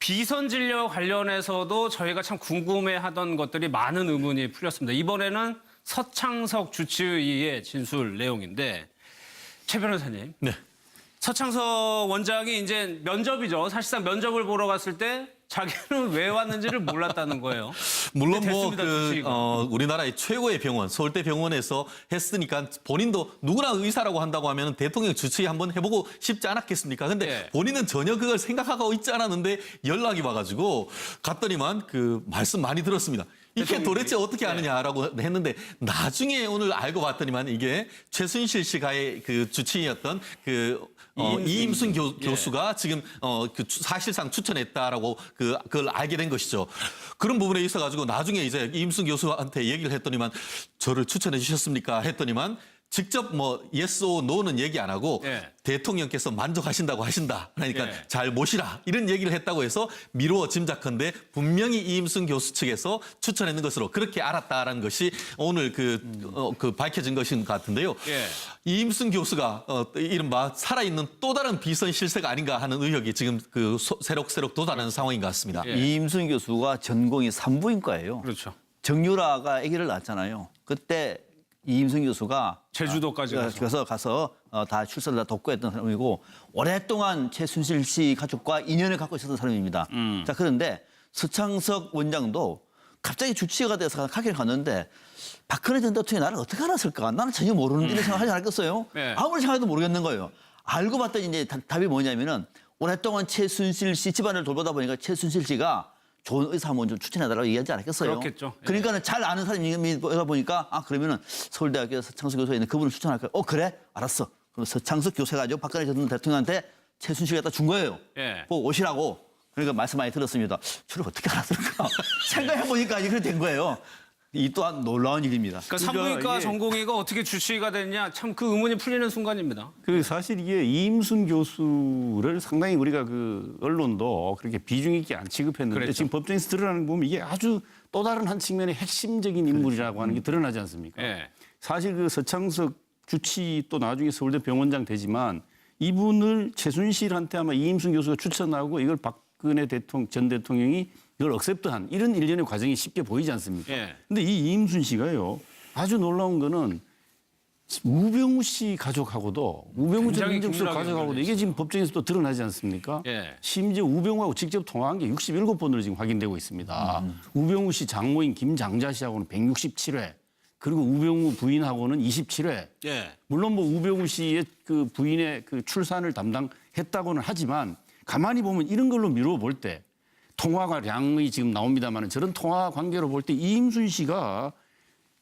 비선 진료 관련해서도 저희가 참 궁금해하던 것들이 많은 의문이 풀렸습니다. 이번에는 서창석 주치의의 진술 내용인데 최 변호사님, 네. 서창석 원장이 이제 면접이죠. 사실상 면접을 보러 갔을 때 자기는 왜 왔는지를 몰랐다는 거예요. 물론 뭐 됐습니다, 그 주치의가. 어, 우리나라의 최고의 병원 서울대 병원에서 했으니까 본인도 누구나 의사라고 한다고 하면 대통령 주치의 한번 해보고 싶지 않았겠습니까? 근데 예. 본인은 전혀 그걸 생각하고 있지 않았는데 연락이 와가지고 갔더니만 그 말씀 많이 들었습니다. 이게. 도대체 어떻게 예. 아느냐라고 했는데 나중에 오늘 알고 봤더니만 이게 최순실 씨가의 그 주치의였던 그 어, 이임순. 이임순 교, 예. 교수가 지금 어, 그 추- 사실상 추천했다라고 그 그걸 알게 된 것이죠. 그런 부분에 있어 가지고 나중에 이제 이임순 교수한테 얘기를 했더니만 저를 추천해 주셨습니까? 했더니만 직접 뭐 yes or no는 얘기 안 하고 예. 대통령께서 만족하신다고 하신다. 그러니까 예. 잘 모시라. 이런 얘기를 했다고 해서 미루어 짐작컨대 분명히 이임순 교수 측에서 추천했는 것으로 그렇게 알았다라는 것이 오늘 그, 어, 그 밝혀진 것인 것 같은데요. 예. 이임순 교수가 어, 이른바 살아있는 또 다른 비선 실세가 아닌가 하는 의혹이 지금 그 소- 새록새록 돋아나는 상황인 것 같습니다. 예. 이임순 교수가 전공이 산부인과예요. 그렇죠. 정유라가 아기를 낳았잖아요. 그때 이임순 교수가 제주도까지 아, 가서. 가서 어, 다 출산을 다 돕고 했던 사람이고 오랫동안 최순실 씨 가족과 인연을 갖고 있었던 사람입니다. 음. 자 그런데 서창석 원장도 갑자기 주치의가 돼서 가긴 갔는데 박근혜 전 대통령이 나를 어떻게 알았을까? 나는 전혀 모르는 이런 생각하지 않았겠어요? 음. 네. 아무리 생각해도 모르겠는 거예요. 알고 봤더니 이제 다- 답이 뭐냐면은 오랫동안 최순실 씨 집안을 돌보다 보니까 최순실 씨가 좋은 의사 한번 좀 추천해달라고 얘기하지 않았겠어요? 그렇겠죠. 예. 그러니까는 잘 아는 사람이다 보니까 아 그러면은 서울대학교 서창석 교수에 있는 그분을 추천할까요? 어 그래 알았어. 그럼 서창석 교수 해가지고 박근혜 전 대통령한테 최순실이 갖다 준 거예요. 예. 뭐 오시라고. 그러니까 말씀 많이 들었습니다. 저를 어떻게 알았을까? 생각해 보니까 이렇게 된 거예요. 이 또한 놀라운 일입니다. 그러니까 산부인과 이게- 전공의가 어떻게 주치의가 됐냐 참 그 의문이 풀리는 순간입니다. 그 사실 이게 이임순 교수를 상당히 우리가 그 언론도 그렇게 비중 있게 안 취급했는데 그랬죠. 지금 법정에서 드러나는 거 보면 이게 아주 또 다른 한 측면의 핵심적인 인물이라고 하는 게 드러나지 않습니까? 예. 사실 그 서창석 주치 또 나중에 서울대 병원장 되지만 이분을 최순실한테 아마 이임순 교수가 추천하고 이걸 박근혜 대통령 전 대통령이 이걸 억셉트한 이런 일련의 과정이 쉽게 보이지 않습니까? 예. 근데 이 이임순 씨가요 아주 놀라운 거는 우병우 씨 가족하고도 우병우 전 긴밀하게 가족하고도 이게 지금 법정에서 또 드러나지 않습니까? 예. 심지어 우병우하고 직접 통화한 게 67번으로 지금 확인되고 있습니다. 우병우 씨 장모인 김장자 씨하고는 167회, 그리고 우병우 부인하고는 27회. 예. 물론 뭐 우병우 씨의 그 부인의 그 출산을 담당했다고는 하지만 가만히 보면 이런 걸로 미루어 볼때 통화량이 지금 나옵니다만 저런 통화 관계로 볼 때 이임순 씨가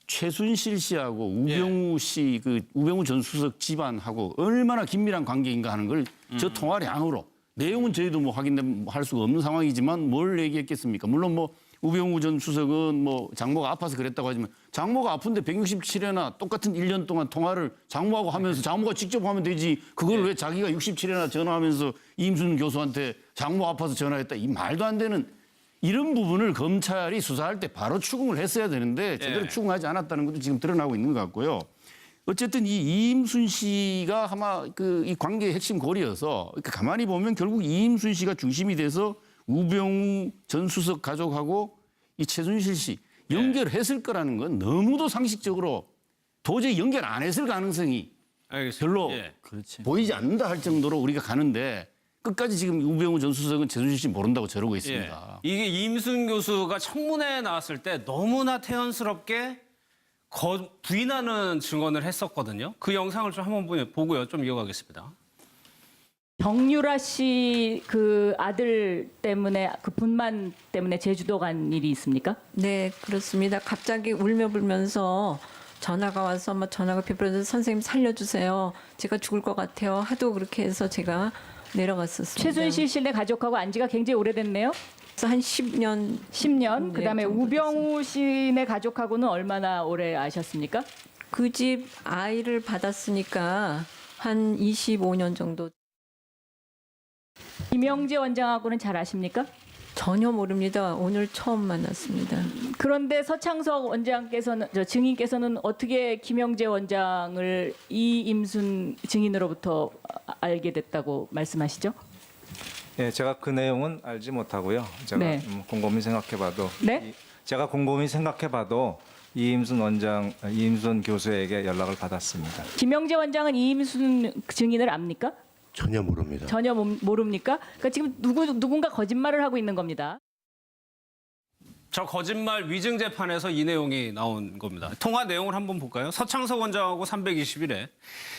최순실 씨하고 우병우 씨그 우병우 전 수석 집안하고 얼마나 긴밀한 관계인가 하는 걸저 통화량으로 내용은 저희도 뭐 확인할 수가 없는 상황이지만 뭘 얘기했겠습니까? 물론 뭐 우병우 전 수석은 뭐 장모가 아파서 그랬다고 하지만 장모가 아픈데 167회나 똑같은 1년 동안 통화를 장모하고 하면서 장모가 직접 하면 되지. 그걸 왜 자기가 67회나 전화하면서 이임순 교수한테 장모 아파서 전화했다 이 말도 안 되는 이런 부분을 검찰이 수사할 때 바로 추궁을 했어야 되는데 제대로 예. 추궁하지 않았다는 것도 지금 드러나고 있는 것 같고요. 어쨌든 이 이임순 씨가 아마 그 이 관계의 핵심 고리여서 그러니까 가만히 보면 결국 이임순 씨가 중심이 돼서 우병우 전 수석 가족하고 이 최순실 씨 연결했을 거라는 건 너무도 상식적으로 도저히 연결 안 했을 가능성이 알겠습니다. 별로 예. 보이지 않는다 할 정도로 우리가 가는데 끝까지 지금 우병우 전 수석은 최순실 씨 모른다고 저러고 예. 있습니다. 이게 임순 교수가 청문회에 나왔을 때 너무나 태연스럽게 거- 부인하는 증언을 했었거든요. 그 영상을 좀 한번 보- 보고요. 좀 이어가겠습니다. 정유라 씨 그 아들 때문에 그 분만 때문에 제주도 간 일이 있습니까? 네, 그렇습니다. 갑자기 울며 불면서 전화가 와서 막 전화가 비벼서 선생님 살려주세요. 제가 죽을 것 같아요. 하도 그렇게 해서 제가 내려갔었습니다. 최순실 씨네 가족하고 안 지가 굉장히 오래됐네요. 그래서 한 10년 10년. 네, 그다음에 정도 우병우 씨네 가족하고는 얼마나 오래 아셨습니까? 그 집 아이를 받았으니까 한 25년 정도 김영재 원장하고는 잘 아십니까? 전혀 모릅니다. 오늘 처음 만났습니다. 그런데 서창석 원장께서는 저 증인께서는 어떻게 김영재 원장을 이임순 증인으로부터 아- 알게 됐다고 말씀하시죠? 예, 제가 그 내용은 알지 못하고요. 제가 네. 음, 곰곰이 생각해봐도 네? 이- 제가 곰곰이 생각해봐도 이임순 원장, 아, 이임순 교수에게 연락을 받았습니다. 김영재 원장은 이임순 증인을 압니까? 전혀 모릅니다. 전혀 모- 모릅니까? 그러니까 지금 누구 누군가 거짓말을 하고 있는 겁니다. 저 거짓말 위증 재판에서 이 내용이 나온 겁니다. 통화 내용을 한번 볼까요? 서창석 원장하고 321회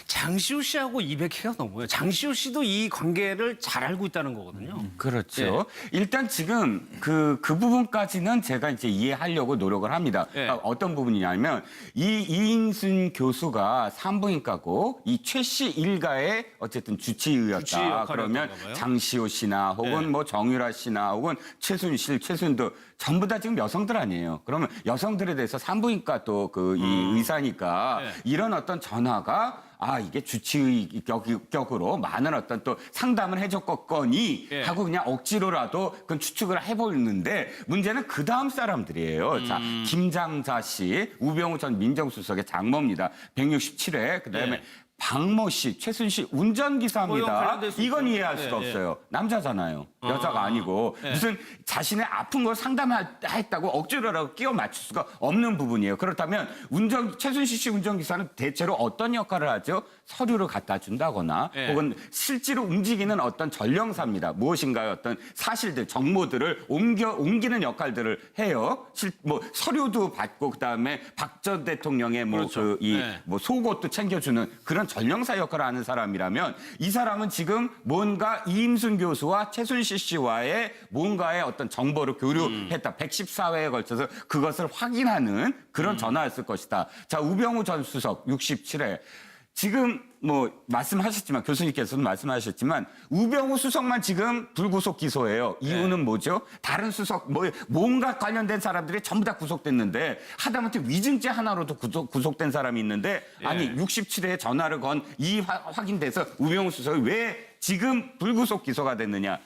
장시호 씨하고 200회가 넘어요. 장시호 씨도 이 관계를 잘 알고 있다는 거거든요. 그렇죠. 일단 지금 그, 그 부분까지는 제가 이제 이해하려고 노력을 합니다. 예. 그러니까 어떤 부분이냐면 이 이인순 교수가 산부인과고 이 최 씨 일가의 어쨌든 주치 주치의였다. 역할이었나 그러면 봐요. 장시호 씨나 혹은 예. 뭐 정유라 씨나 혹은 최순실, 최순도 전부 다 지금 여성들 아니에요. 그러면 여성들에 대해서 산부인과 또 그이 음. 의사니까 예. 이런 어떤 전화가 아 이게 주치의 격 으로 많은 어떤 또 상담을 해줬겠거니 예. 하고 그냥 억지로라도 그건 추측을 해보는데 문제는 그 다음 사람들이에요. 자 음. 김장자 씨, 우병우 전 민정수석의 장모입니다. 167회 그다음에 예. 박모 씨, 최순실 뭐 이건 운전기사입니다. 이건. 이해할 예, 수가 예. 없어요. 남자잖아요. 여자가 아니고 예. 무슨 자신의 아픈 걸 상담했다고 억지로라도 끼워 맞출 수가 없는 부분이에요. 그렇다면 운전 최순실 씨 운전기사는 대체로 어떤 역할을 하죠? 서류를 갖다 준다거나 예. 혹은 실제로 움직이는 어떤 전령사입니다. 무엇인가요? 어떤 사실들, 정보들을 옮겨 옮기는 역할들을 해요. 실, 뭐 서류도 받고 그다음에 박 전 대통령의 뭐 그렇죠. 그이 네. 뭐 속옷도 챙겨주는 그런 전령사 역할을 하는 사람이라면 이 사람은 지금 뭔가 이임순 교수와 최순실 씨와의 뭔가의 어떤 정보를 교류했다. 114회에 걸쳐서 그것을 확인하는 그런 전화였을 것이다. 자, 우병우 전 수석 67회. 지금 뭐 말씀하셨지만 교수님께서는 말씀하셨지만 우병우 수석만 지금 불구속 기소예요. 이유는 뭐죠? 다른 수석 뭐 뭔가 관련된 사람들이 전부 다 구속됐는데 하다못해 위증죄 하나로도 구속, 구속된 사람이 있는데 아니 67회 전화를 건 이 확인돼서 우병우 수석이 왜 지금 불구속 기소가 됐느냐?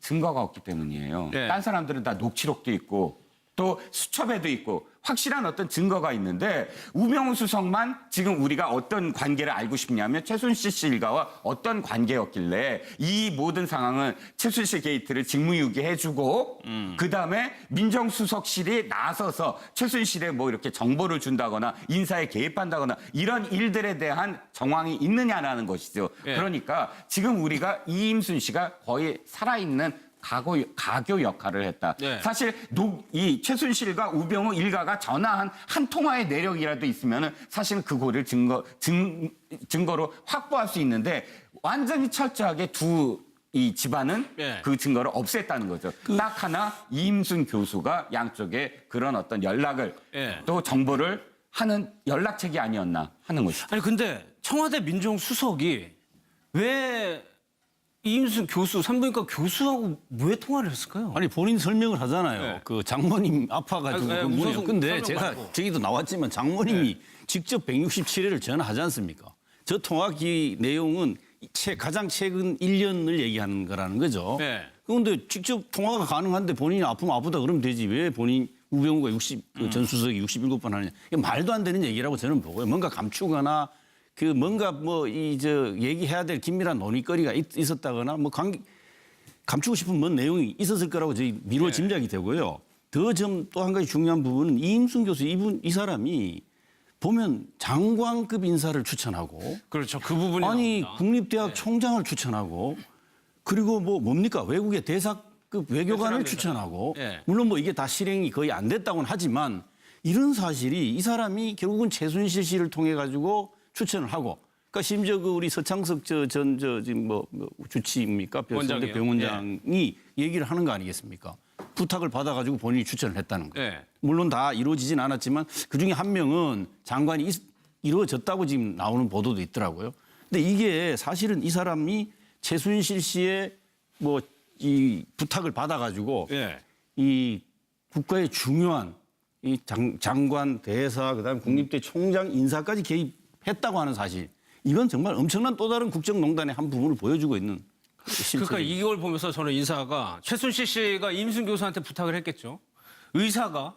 증거가 없기 때문이에요. 예. 딴 사람들은 다 녹취록도 있고 또 수첩에도 있고 확실한 어떤 증거가 있는데 우병우 수석만 지금 우리가 어떤 관계를 알고 싶냐면 최순실 씨 일가와 어떤 관계였길래 이 모든 상황은 최순실 게이트를 직무유기해주고 그 다음에 민정수석실이 나서서 최순실에 뭐 이렇게 정보를 준다거나 인사에 개입한다거나 이런 일들에 대한 정황이 있느냐라는 것이죠. 예. 그러니까 지금 우리가 이임순 씨가 거의 살아있는 가고, 가교 역할을 했다. 네. 사실 녹, 이 최순실과 우병우 일가가 전화한 한 통화의 내력이라도 있으면은 사실은 그거를 증거 증, 증거로 확보할 수 있는데 완전히 철저하게 두 이 집안은 네. 그 증거를 없앴다는 거죠. 딱 하나 이임순 교수가 양쪽에 그런 어떤 연락을 네. 또 정보를 하는 연락책이 아니었나 하는 것이죠. 아니 근데 청와대 민정수석이 왜 이임순 교수 산부인과 교수하고 왜 통화를 했을까요? 아니 본인 설명을 하잖아요. 네. 그 장모님 아파가지고 아니, 그 네, 문에. 근데 제가 말고. 저기도 나왔지만 장모님이 네. 직접 167회를 전화하지 않습니까? 저 통화기 내용은 최, 가장 최근 1년을 얘기하는 거라는 거죠. 네. 그런데 직접 통화가 가능한데 본인이 아프면 아프다 그러면 되지 왜 본인 우병우가 60, 음. 그전 수석이 67번 하느냐. 이게 말도 안 되는 얘기라고 저는 보고요. 뭔가 감추거나 그 뭔가 뭐 이 저 얘기해야 될 긴밀한 논의거리가 있, 있었다거나 뭐 관계, 감추고 싶은 뭔 내용이 있었을 거라고 저희 미루어 짐작이 되고요. 더 좀 또 한 가지 중요한 부분은 이임순 교수 이분 이 사람이 보면 장관급 인사를 추천하고 그렇죠. 그 부분이 아니 나옵니다. 국립대학 총장을 추천하고 그리고 뭐 뭡니까 외국의 대사급 외교관을 추천하고 예. 물론 뭐 이게 다 실행이 거의 안 됐다고는 하지만 이런 사실이 이 사람이 결국은 최순실 씨를 통해 가지고 추천을 하고 그러니까 심지어 그 우리 서창석 저전 저 지금 뭐, 뭐 주치입니까. 예. 병원장이 얘기를 하는 거 아니겠습니까? 부탁을 받아가지고 본인이 추천을 했다는 거예요. 예. 물론 다 이루어지진 않았지만 그 중에 한 명은 장관이 있- 이루어졌다고 지금 나오는 보도도 있더라고요. 근데 이게 사실은 이 사람이 최순실 씨의 뭐 이 부탁을 받아가지고 예. 이 국가의 중요한 이 장, 장관, 대사, 그다음에 국립대 총장 인사까지 개입 했다고 하는 사실. 이건 정말 엄청난 또 다른 국정농단의 한 부분을 보여주고 있는. 그러니까 이걸 보면서 저는 인사가 최순실 씨가 임순 교수한테 부탁을 했겠죠. 의사가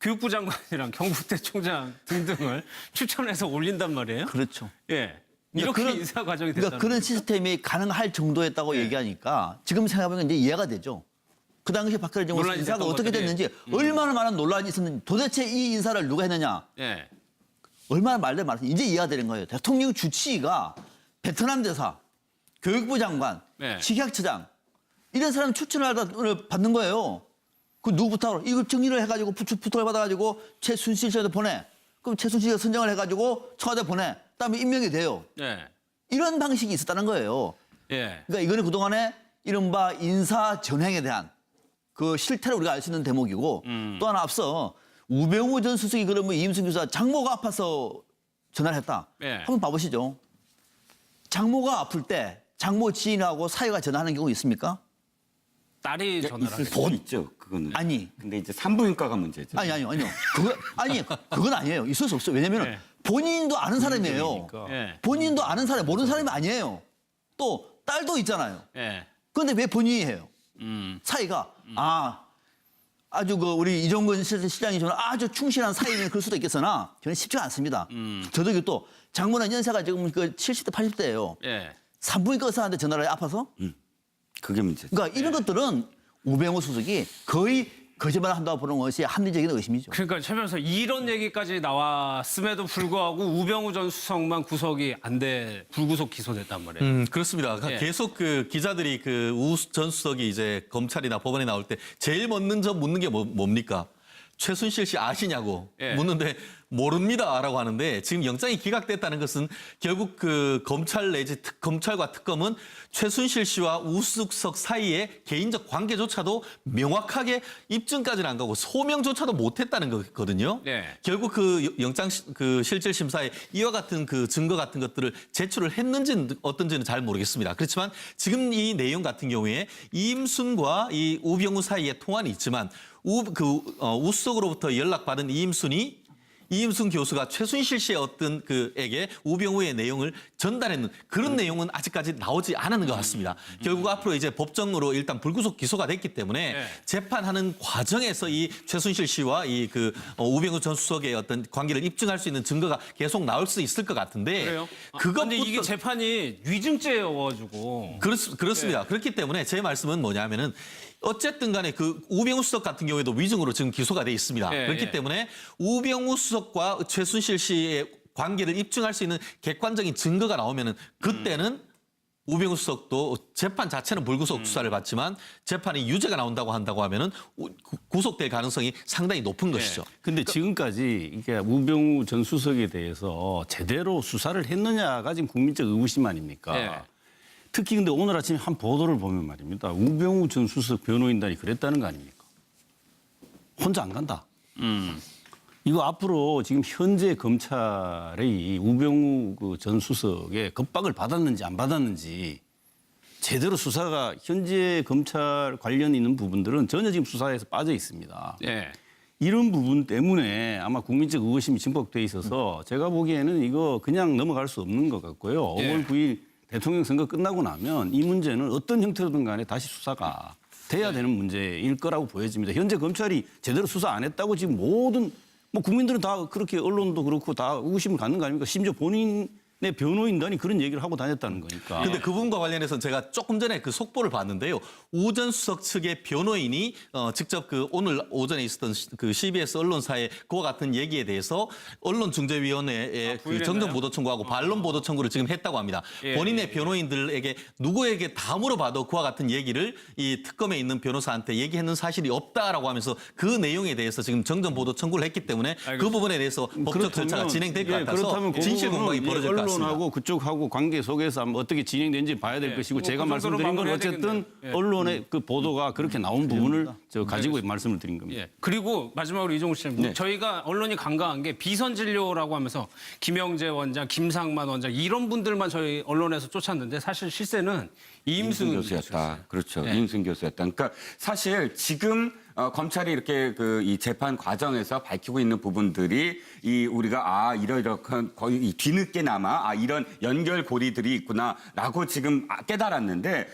교육부 장관이랑 경북대 총장 등등을 추천해서 올린단 말이에요. 그렇죠. 예. 이렇게 그런- 인사 과정이 됐다. 그러니까 그런 시스템이 가능할 정도였다고 네. 얘기하니까 지금 생각해보면 이제 이해가 되죠. 그 당시 박근혜 정부 인사가 어떻게 것들이. 음. 됐는지 얼마나 많은 논란이 있었는지 도대체 이 인사를 누가 했느냐 예. 얼마나 말들 많았는지 이제 이해가 되는 거예요. 대통령 주치의가 베트남 대사, 교육부 장관, 네. 식약처장 이런 사람 추천을 하다- 받는 거예요. 그 누구부터 이거 정리를 해가지고 부처 부탁을 받아가지고 최순실 씨한테 보내. 그럼 최순실이가 선정을 해가지고 청와대 보내. 그다음에 임명이 돼요. 예. 이런 방식이 있었다는 거예요. 예. 그러니까 이거는 그동안에 이른바 인사 전횡에 대한 그 실태를 우리가 알 수 있는 대목이고 음. 또 하나 앞서 우병우 전 수석이 그러면 이임순 교수가 장모가 아파서 전화를 했다. 예. 한번 봐보시죠. 장모가 아플 때 장모 지인하고 사회가 전화하는 경우 있습니까? 딸이 전화를 있을 하겠죠. 수 있죠. 그거는. 아니. 근데 이제 산부인과가 문제죠. 아니 아니요 아니요. 그거 아니 그건 아니에요. 있을 수 없어요. 왜냐면 예. 본인도 아는 사람이에요. 예. 본인도 아는 사람 모르는 사람이 아니에요. 또 딸도 있잖아요. 예. 그런데 왜 본인이 해요? 음. 사이가 아 아주 그 우리 이종근 시- 시장이 저는 아주 충실한 사이면 그럴 수도 있겠으나 저는 쉽지가 않습니다. 음. 저도 또 장모는 연세가 지금 그 70대 80대예요. 예. 산부인과 의사한테 전화를 해 아파서 그게 문제죠. 그러니까 이런 것들은 우병우 수석이 거의 거짓말을 한다고 보는 것이 합리적인 의심이죠. 그러니까 최 변호사 이런 얘기까지 나왔음에도 불구하고 우병우 전 수석만 구속이 안 돼 불구속 기소됐단 말이에요. 음, 그렇습니다. 예. 계속 그 기자들이 그 우 전 수석이 이제 검찰이나 법원에 나올 때 제일 묻는 점 묻는 게 뭐, 뭡니까? 최순실 씨 아시냐고 예. 묻는데 모릅니다라고 하는데 지금 영장이 기각됐다는 것은 결국 그 검찰 내지 특, 검찰과 특검은 최순실 씨와 우수석 사이의 개인적 관계조차도 명확하게 입증까지는 안 가고 소명조차도 못했다는 거거든요. 예. 결국 그 영장 시- 그 실질 심사에 이와 같은 그 증거 같은 것들을 제출을 했는지는 어떤지는 잘 모르겠습니다. 그렇지만 지금 이 내용 같은 경우에 이임순과 이 우병우 사이에 통화는 있지만 우 그 어, 우수석으로부터 연락받은 이임순이 이임순 교수가 최순실 씨의 어떤 그에게 우병우의 내용을 전달했는 그런 내용은 아직까지 나오지 않은 것 같습니다. 결국 앞으로 이제 법정으로 일단 불구속 기소가 됐기 때문에 네. 재판하는 과정에서 이 최순실 씨와 이 그 우병우 전 수석의 어떤 관계를 입증할 수 있는 증거가 계속 나올 수 있을 것 같은데 그래요? 아, 그것부터 이게 재판이 위증죄여가지고 그렇, 그렇습니다. 네. 그렇기 때문에 제 말씀은 뭐냐면은 어쨌든 간에 그 우병우 수석 같은 경우에도 위증으로 지금 기소가 돼 있습니다. 예, 그렇기 예. 때문에 우병우 수석과 최순실 씨의 관계를 입증할 수 있는 객관적인 증거가 나오면은 그때는 우병우 수석도 재판 자체는 불구속 음. 수사를 받지만 재판이 유죄가 나온다고 한다고 하면은 우- 구- 구속될 가능성이 상당히 높은 네. 것이죠. 근데 지금까지 이게 우병우 전 수석에 대해서 제대로 수사를 했느냐가 지금 국민적 의구심 아닙니까? 예. 특히 근데 오늘 아침에 한 보도를 보면 말입니다. 우병우 전 수석 변호인단이 그랬다는 거 아닙니까? 혼자 안 간다. 음. 이거 앞으로 지금 현재 검찰의 우병우 그 전 수석의 겁박을 받았는지 안 받았는지 제대로 수사가 현재 검찰 관련 있는 부분들은 전혀 지금 수사에서 빠져 있습니다. 예. 이런 부분 때문에 아마 국민적 의구심이 증폭돼 있어서 제가 보기에는 이거 그냥 넘어갈 수 없는 것 같고요. 예. 5월 9일 대통령 선거 끝나고 나면 이 문제는 어떤 형태로든 간에 다시 수사가 돼야 되는 문제일 거라고 보여집니다. 현재 검찰이 제대로 수사 안 했다고 지금 모든 뭐 국민들은 다 그렇게 언론도 그렇고 다 의구심을 갖는 거 아닙니까? 심지어 본인 의 변호인단이 그런 얘기를 하고 다녔다는 거니까. 근데 그 부분과 관련해서 제가 조금 전에 그 속보를 봤는데요. 우전 수석 측의 변호인이 어, 직접 그 오늘 오전에 있었던 시- 그 CBS 언론사의 그와 같은 얘기에 대해서 언론중재위원회에 그 부인했나요? 정정 보도 청구하고 반론 보도 청구를 지금 했다고 합니다. 예, 본인의 변호인들에게 누구에게 다 물어봐도 그와 같은 얘기를 이 특검에 있는 변호사한테 얘기했는 사실이 없다라고 하면서 그 내용에 대해서 지금 정정 보도 청구를 했기 때문에 그 알겠습니다. 부분에 대해서 법적 절차가 진행될 것 예, 같아서 그렇다면 그 진실 부분은 공방이 예, 벌어질 것. 언론하고 그쪽하고 관계 속에서 한번 어떻게 진행되는지 봐야 될 예, 것이고 뭐 제가 그 정도로 말씀드린 건 어쨌든 되겠네요. 예. 언론의 그 보도가 그렇게 나온 부분을 저 가지고 말씀을 드린 겁니다. 예. 그리고 마지막으로 이종우 씨님, 네. 저희가 언론이 간과한 게 비선 진료라고 하면서 김영재 원장, 김상만 원장 이런 분들만 저희 언론에서 쫓았는데 사실 실세는 이임순 교수였다. 그렇죠. 네. 이임순 교수였다. 그러니까 사실 지금 어, 검찰이 이렇게 그 이 재판 과정에서 밝히고 있는 부분들이 이 우리가 아 이러이러한 거의 이 뒤늦게나마 아 이런 연결고리들이 있구나라고 지금 아, 깨달았는데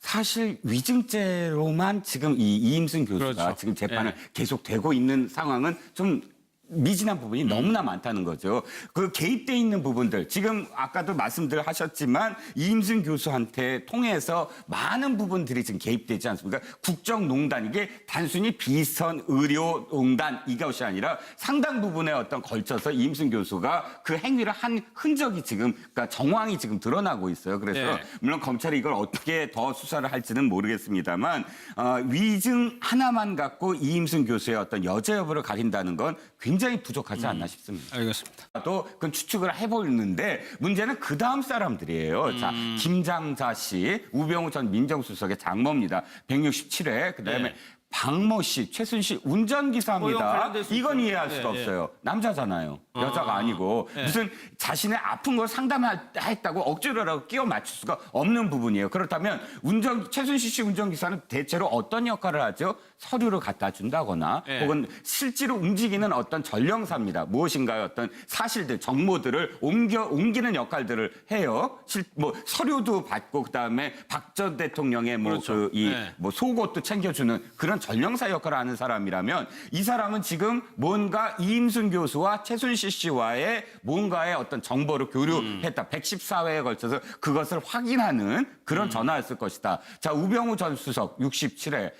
사실 위증죄로만 지금 이 이임순 교수가 그렇죠. 지금 재판을 예. 계속 되고 있는 상황은 좀 미진한 부분이 너무나 많다는 거죠. 그 개입돼 있는 부분들 지금 아까도 말씀들 하셨지만 이임순 교수한테 통해서 많은 부분들이 지금 개입되지 않습니까? 국정농단 이게 단순히 비선 의료농단 이것이 아니라 상당 부분에 어떤 걸쳐서 이임순 교수가 그 행위를 한 흔적이 지금 그러니까 정황이 지금 드러나고 있어요. 그래서 네. 물론 검찰이 이걸 어떻게 더 수사를 할지는 모르겠습니다만 어, 위증 하나만 갖고 이임순 교수의 어떤 여죄 여부를 가린다는 건 굉장히 부족하지 않나 싶습니다. 알겠습니다. 또 그건 추측을 해보는데 문제는 그 다음 사람들이에요. 자, 김장자 씨, 우병우 전 민정수석의 장모입니다. 167회. 그다음에 네. 박모 씨, 최순실 고용 운전기사입니다. 이건. 이해할 네, 수가 네. 없어요. 남자잖아요. 여자가 아, 아니고 네. 무슨 자신의 아픈 걸 상담했다고 억지로라고 끼워 맞출 수가 없는 부분이에요. 그렇다면 운전 최순실 씨 운전기사는 대체로 어떤 역할을 하죠? 서류를 갖다 준다거나 네. 혹은 실제로 움직이는 어떤 전령사입니다. 무엇인가요? 어떤 사실들, 정보들을 옮겨 옮기는 역할들을 해요. 실, 뭐 서류도 받고 그다음에 박 전 대통령의 뭐 그렇죠. 그이 네. 뭐 속옷도 챙겨주는 그런 전령사 역할을 하는 사람이라면 이 사람은 지금 뭔가 이임순 교수와 최순실 씨와의 뭔가의 어떤 정보를 교류했다. 114회에 걸쳐서 그것을 확인하는 그런 전화였을 것이다. 자, 우병우 전 수석 67회.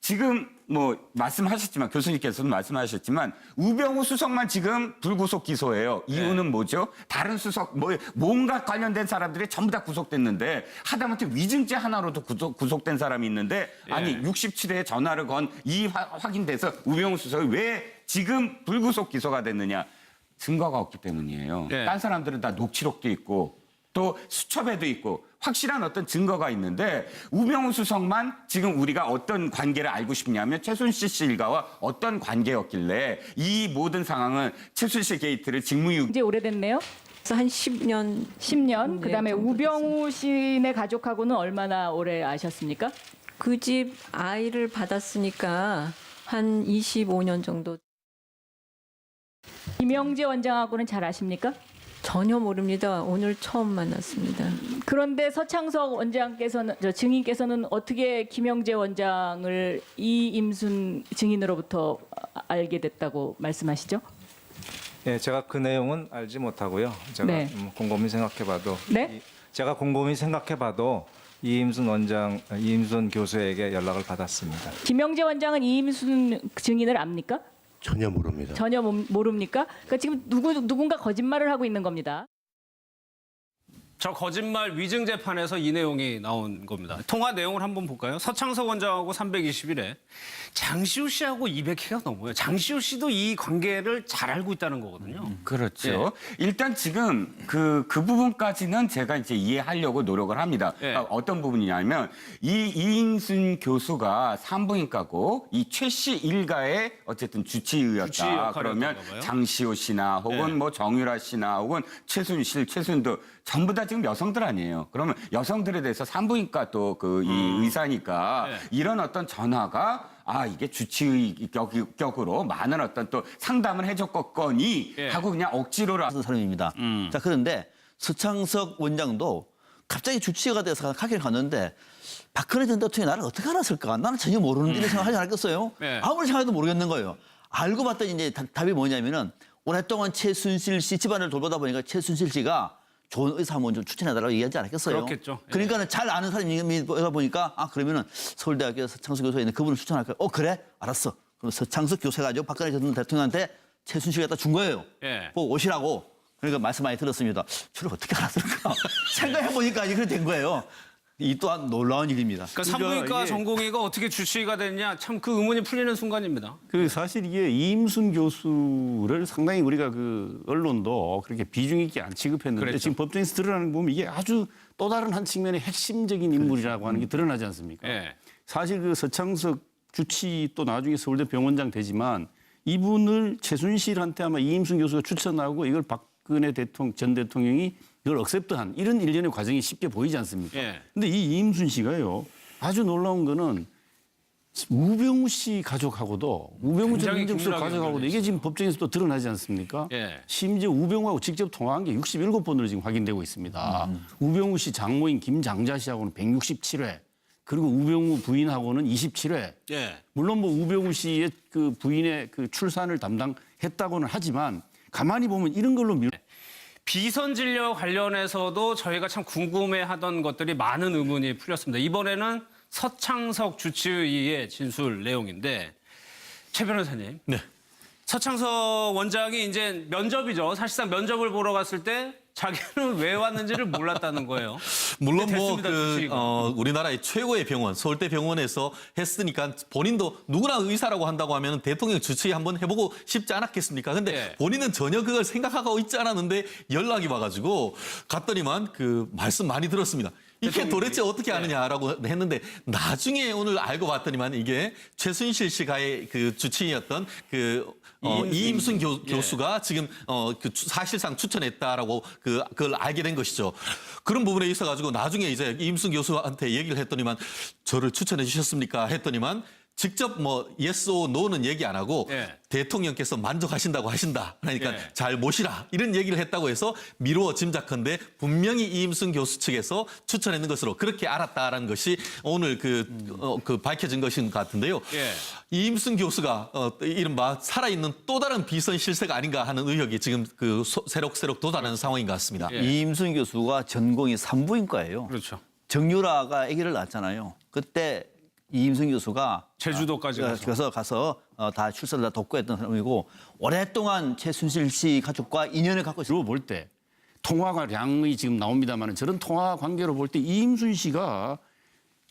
지금 뭐 말씀하셨지만 교수님께서는 말씀하셨지만 우병우 수석만 지금 불구속 기소예요. 이유는 뭐죠? 다른 수석 뭐 뭔가 관련된 사람들이 전부 다 구속됐는데 하다못해 위증죄 하나로도 구속, 구속된 사람이 있는데 아니 67회 전화를 건 이 확인돼서 우병우 수석이 왜 지금 불구속 기소가 됐느냐? 증거가 없기 때문이에요. 예. 딴 사람들은 다 녹취록도 있고 또 수첩에도 있고 확실한 어떤 증거가 있는데 우병우 수석만 지금 우리가 어떤 관계를 알고 싶냐면 최순실 씨 일가와 어떤 관계였길래 이 모든 상황은 최순실 게이트를 직무유기 이제 오래됐네요. 그래서 한 10년 10년. 네, 그다음에 정도 우병우 씨네 가족하고는 얼마나 오래 아셨습니까? 그 집 아이를 받았으니까 한 25년 정도 김영재 원장하고는 잘 아십니까? 전혀 모릅니다. 오늘 처음 만났습니다. 그런데 서창석 원장께서는 저 증인께서는 어떻게 김영재 원장을 이임순 증인으로부터 알게 됐다고 말씀하시죠? 예, 제가 그 내용은 알지 못하고요. 제가 네. 음, 곰곰이 생각해봐도 네? 이- 제가 곰곰이 생각해봐도 이임순 원장, 이임순 교수에게 연락을 받았습니다. 김영재 원장은 이임순 증인을 압니까? 전혀 모릅니다. 전혀 모- 모릅니까? 그러니까 지금 누구 누군가 거짓말을 하고 있는 겁니다. 저 거짓말 위증 재판에서 이 내용이 나온 겁니다. 통화 내용을 한번 볼까요? 서창석 원장하고 321회 장시호 씨하고 200회가 넘어요. 장시호 씨도 이 관계를 잘 알고 있다는 거거든요. 그렇죠. 일단 지금 그, 그 부분까지는 제가 이제 이해하려고 노력을 합니다. 예. 아, 어떤 부분이냐면 이 이인순 교수가 산부인과고 이 최 씨 일가의 어쨌든 주치의였다. 주치의 역할을 그러면. 장시호 씨나 혹은 예. 뭐 정유라 씨나 혹은 최순실, 최순도 전부 다 지금 여성들 아니에요. 그러면 여성들에 대해서 산부인과 또 그 이 의사니까 예. 이런 어떤 전화가 아 이게 주치의 격, 격으로 많은 어떤 또 상담을 해줬겠거니 예. 하고 그냥 억지로라 하는 사람입니다. 자 그런데 서창석 원장도 갑자기 주치의가 돼서 가게를 갔는데 박근혜 전 대통령이 나를 어떻게 알았을까? 나는 전혀 모르는데 이런 생각하지 않았겠어요? 네. 아무리 생각해도 모르겠는 거예요. 알고 봤더니 이제 답- 답이 뭐냐면은 오랫동안 최순실 씨 집안을 돌보다 보니까 최순실 씨가 좋은 의사 한번 좀 추천해달라고 얘기하지 않았겠어요? 그렇겠죠. 예. 그러니까는 잘 아는 사람이다 보니까 아 그러면은 서울대학교 서창석 교수가 있는 그분을 추천할까요? 어 그래 알았어. 그럼 서창석 교수 해가지고 박근혜 전 대통령한테 최순실 갖다 준 거예요. 예. 꼭 오시라고. 그러니까 말씀 많이 들었습니다. 저를 어떻게 알았을까? 생각해 보니까 이렇게 된 거예요. 이 또한 놀라운 일입니다. 그러니까 산부인과 이게- 전공의가 어떻게 주치의가 됐냐 참 그 의문이 풀리는 순간입니다. 그 사실 이게 이임순 교수를 상당히 우리가 그 언론도 그렇게 비중 있게 안 취급했는데 그랬죠. 지금 법정에서 드러나는 거 보면 이게 아주 또 다른 한 측면의 핵심적인 인물이라고 하는 게 드러나지 않습니까? 예. 사실 그 서창석 주치 또 나중에 서울대 병원장 되지만 이분을 최순실한테 아마 이임순 교수가 추천하고 이걸 박 근혜 대통령 전 대통령이 이걸 억셉트한 이런 일련의 과정이 쉽게 보이지 않습니까? 예. 근데 이 이임순 씨가요 아주 놀라운 거는 우병우 씨 가족하고도 우병우 전 긴밀하게 가족하고도 이게 지금 법정에서 또 드러나지 않습니까? 예. 심지어 우병우하고 직접 통화한 게 67번으로 지금 확인되고 있습니다. 우병우 씨 장모인 김장자 씨하고는 167회. 그리고 우병우 부인하고는 27회. 예. 물론 뭐 우병우 씨의 그 부인의 그 출산을 담당했다고는 하지만 가만히 보면 이런 걸로 미뤄. 비선 진료 관련해서도 저희가 참 궁금해하던 것들이 많은 의문이 풀렸습니다. 이번에는 서창석 주치의의 진술 내용인데 최 변호사님, 네. 서창석 원장이 이제 면접이죠. 사실상 면접을 보러 갔을 때 자기는 왜 왔는지를 몰랐다는 거예요. 물론 근데 뭐 됐습니다, 그 주치의가. 어, 우리나라의 최고의 병원 서울대 병원에서 했으니까 본인도 누구나 의사라고 한다고 하면 대통령 주치의 한번 해보고 싶지 않았겠습니까? 근데 예. 본인은 전혀 그걸 생각하고 있지 않았는데 연락이 와가지고 갔더니만 그 말씀 많이 들었습니다. 이게. 도대체 어떻게 예. 아느냐라고 했는데 나중에 오늘 알고 봤더니만 이게 최순실 씨가의 그 주치의였던 그 어, 이임순 교, 예. 교수가 지금 어, 그 추- 사실상 추천했다라고 그 그걸 알게 된 것이죠. 그런 부분에 있어 가지고 나중에 이제 이임순 교수한테 얘기를 했더니만 저를 추천해 주셨습니까? 했더니만 직접 뭐 yes or no는 얘기 안 하고 예. 대통령께서 만족하신다고 하신다. 그러니까 예. 잘 모시라 이런 얘기를 했다고 해서 미루어 짐작컨대 분명히 이임순 교수 측에서 추천했는 것으로 그렇게 알았다라는 것이 오늘 그, 어, 그 밝혀진 것인 것 같은데요. 예. 이임순 교수가 어, 이른바 살아있는 또 다른 비선 실세가 아닌가 하는 의혹이 지금 그 소- 새록새록 돋아나는 상황인 것 같습니다. 예. 이임순 교수가 전공이 산부인과예요. 그렇죠. 정유라가 아기를 낳았잖아요. 그때 이임순 교수가 제주도까지 아, 가서. 가서 가서 어, 다 출산을 다 돕고 했던 사람이고 오랫동안 최순실 씨 가족과 인연을 갖고 있어요. 로볼때 통화량이 지금 나옵니다만 저런 통화 관계로 볼 때 이임순 씨가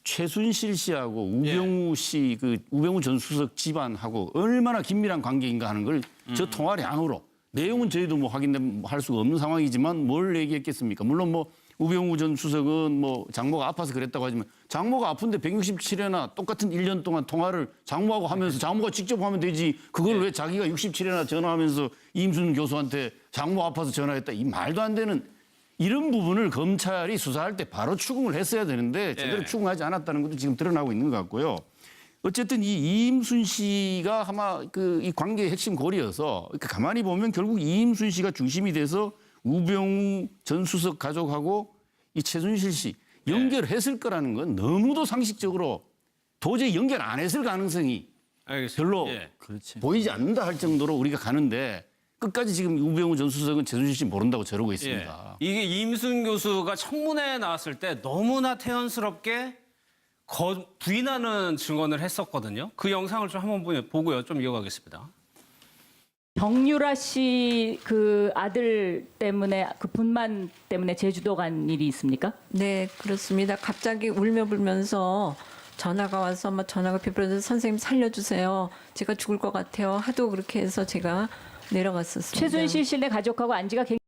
최순실 씨하고 우병우 씨그 우병우 전 수석 집안하고 얼마나 긴밀한 관계인가 하는 걸저 통화량으로 내용은 저희도 뭐 확인할 수가 없는 상황이지만 뭘 얘기했겠습니까? 물론 뭐 우병우 전 수석은 뭐 장모가 아파서 그랬다고 하지만 장모가 아픈데 167회나 똑같은 1년 동안 통화를 장모하고 하면서 장모가 직접 하면 되지 그걸 왜 자기가 67회나 전화하면서 이임순 교수한테 장모 아파서 전화했다 이 말도 안 되는 이런 부분을 검찰이 수사할 때 바로 추궁을 했어야 되는데 제대로 예. 추궁하지 않았다는 것도 지금 드러나고 있는 것 같고요. 어쨌든 이 이임순 씨가 아마 그 이 관계의 핵심 고리여서 가만히 보면 결국 이임순 씨가 중심이 돼서 우병우 전 수석 가족하고 이 최순실 씨 연결했을 거라는 건 너무도 상식적으로 도저히 연결 안 했을 가능성이 알겠습니다. 별로 예. 보이지 않는다 할 정도로 우리가 가는데 끝까지 지금 우병우 전 수석은 최순실 씨 모른다고 저러고 있습니다. 예. 이게 임순 교수가 청문회에 나왔을 때 너무나 태연스럽게 거- 부인하는 증언을 했었거든요. 그 영상을 좀 한번 보- 보고요. 좀 이어가겠습니다. 정유라 씨 그 아들 때문에 그 분만 때문에 제주도 간 일이 있습니까? 네, 그렇습니다. 갑자기 울며 불면서 전화가 와서 막 전화가 비버려서 선생님 살려주세요. 제가 죽을 것 같아요. 하도 그렇게 해서 제가 내려갔었습니다. 최순실 씨네 가족하고 안지가 굉장히